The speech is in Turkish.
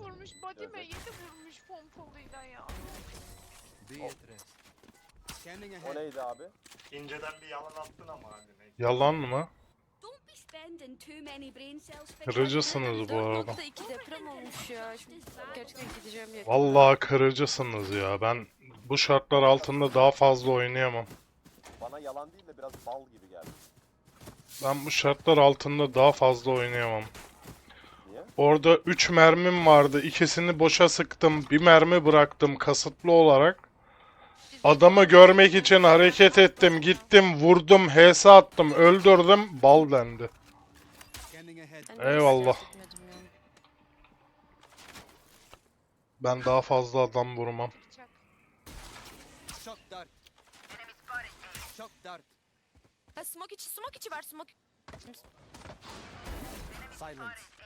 vurmuş. Badime Evet. 7 vurmuş pompalıyla ya. Scanning O neydi abi? İnceden bir yalan attın ama hani neyse. Yalan mı? Kırıcısınız bu arada. 4.2 deprem olmuş ya. Şimdi gerçekten gideceğim yakın. Vallahi kırıcısınız ya. Ben bu şartlar altında daha fazla oynayamam. Bana yalan değil de biraz bal gibi geldi. Ben bu şartlar altında daha fazla oynayamam. Orada 3 mermim vardı. İkisini boşa sıktım. Bir mermi bıraktım kasıtlı olarak. Adamı görmek için hareket ettim. Gittim, vurdum, HS attım, öldürdüm. Bal dendi. Eyvallah. Ben daha fazla adam vurmam. Dart. Shock dart. Ha smoke içi smoke içi var smoke. Silence.